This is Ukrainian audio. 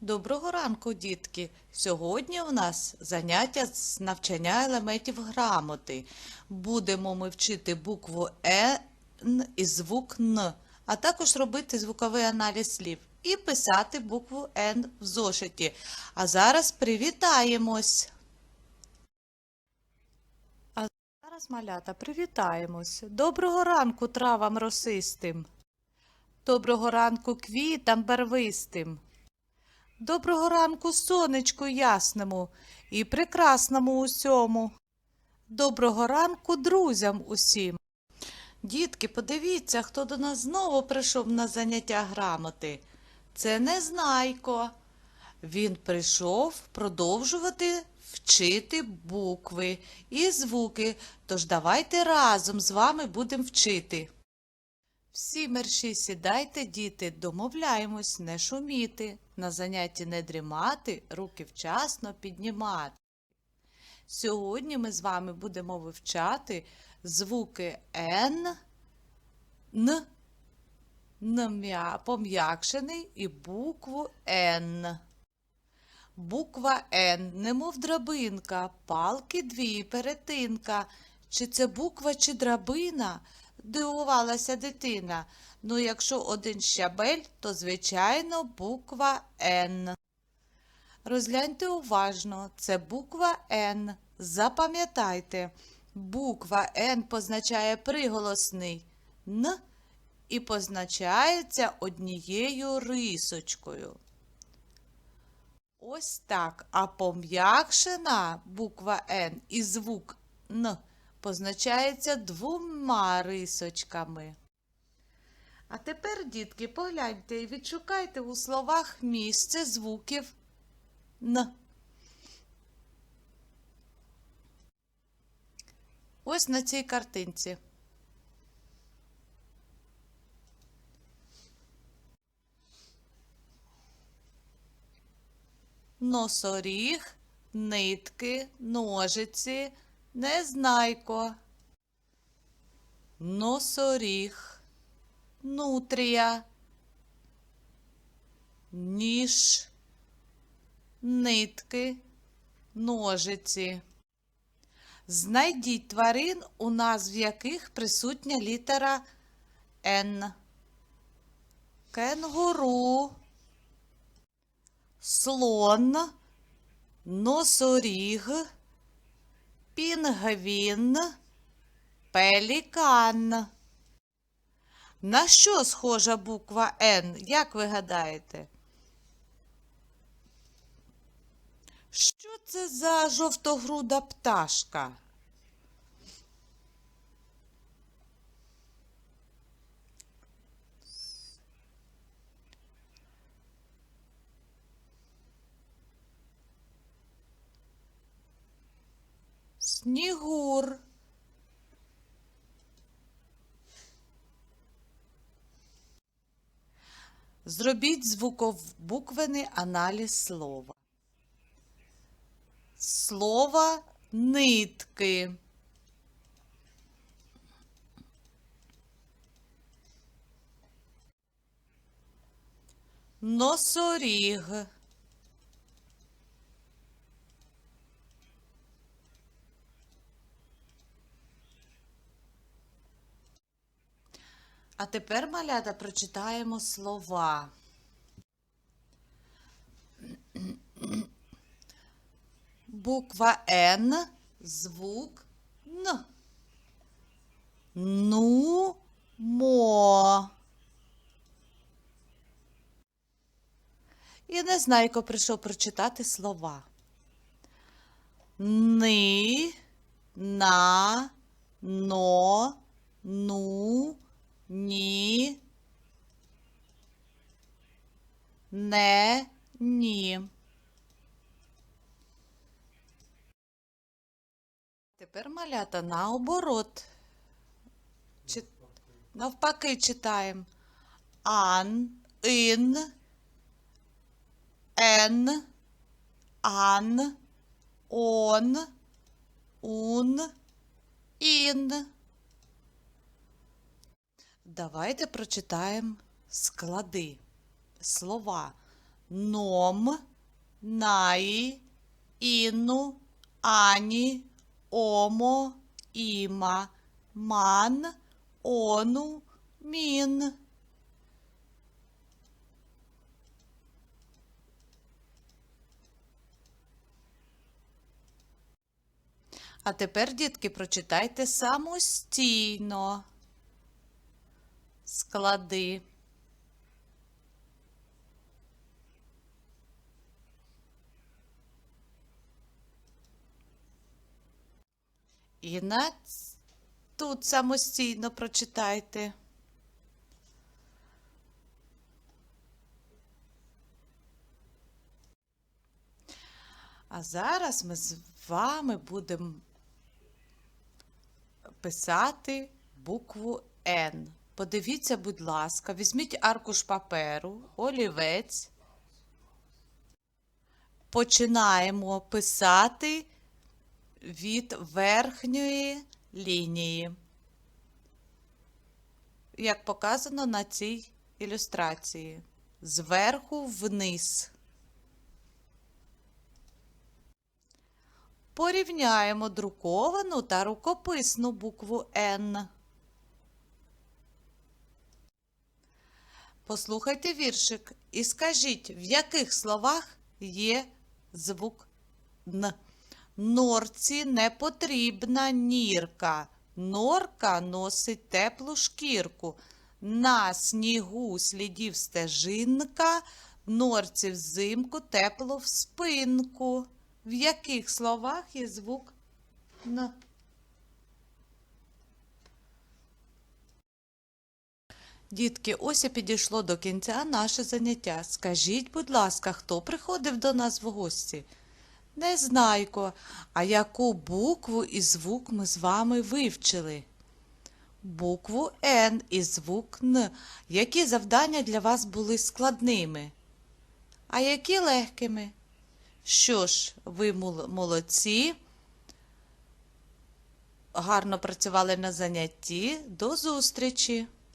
Доброго ранку, дітки! Сьогодні у нас заняття з навчання елементів грамоти. Будемо ми вчити букву Н і звук Н, а також робити звуковий аналіз слів і писати букву Н в зошиті. А зараз привітаємось. А зараз, малята, привітаємось. Доброго ранку травам росистим. Доброго ранку квітам барвистим. Доброго ранку сонечку ясному і прекрасному усьому. Доброго ранку друзям усім. Дітки, подивіться, хто до нас знову прийшов на заняття грамоти. Це Незнайко. Він прийшов продовжувати вчити букви і звуки, тож давайте разом з вами будемо вчити. Всі мерші сідайте, діти, домовляємось не шуміти, на занятті не дрімати, руки вчасно піднімати. Сьогодні ми з вами будемо вивчати звуки Н, Н, Н пом'якшений і букву Н. Буква Н, немов драбинка, палки дві, перетинка. Чи це буква, чи драбина? Дивувалася дитина. Ну, якщо один щабель, то, звичайно, буква Н. Розгляньте уважно, це буква Н. Запам'ятайте, буква Н позначає приголосний Н і позначається однією рисочкою. Ось так. А пом'якшена буква Н і звук Н позначається двома рисочками. А тепер, дітки, погляньте і відшукайте у словах місце звуків Н. Ось на цій картинці. Носоріг, нитки, ножиці, незнайко. Носоріг, нутрія, ніж, нитки, ножиці. Знайдіть тварин, у назві яких присутня літера Н. Кенгуру, слон, носоріг, пінгвін, пелікан. На що схожа буква Н, як ви гадаєте? Що це за жовтогруда пташка? Снігур. Зробіть звуковбуквений аналіз слова. Слово нитки. Носоріг. А тепер, малята, прочитаємо слова. Буква Н, звук Н. Ну, мо. І Незнайко прийшов прочитати слова. Ни, на, но, ну, ні, не, ні. Тепер малята наоборот. Чи... Навпаки читаємо. Ан, ин, ен, ан, он, ун, ін. Давайте прочитаємо склади, слова ном, наї, іну, ані, омо, іма, ман, ону, мін. А тепер, дітки, прочитайте самостійно склади. І на тут самостійно прочитайте. А зараз ми з вами будемо писати букву Н. Подивіться, будь ласка, візьміть аркуш паперу, олівець. Починаємо писати від верхньої лінії, як показано на цій ілюстрації. Зверху вниз. Порівняємо друковану та рукописну букву Н. Послухайте віршик і скажіть, в яких словах є звук Н. Норці не потрібна нірка. Норка носить теплу шкірку. На снігу слідів стежинка, норці взимку тепло в спинку. В яких словах є звук Н? Дітки, ось і підійшло до кінця наше заняття. Скажіть, будь ласка, хто приходив до нас в гості? Незнайко, а яку букву і звук ми з вами вивчили? Букву Н і звук Н. Які завдання для вас були складними? А які легкими? Що ж, ви молодці, гарно працювали на занятті. До зустрічі!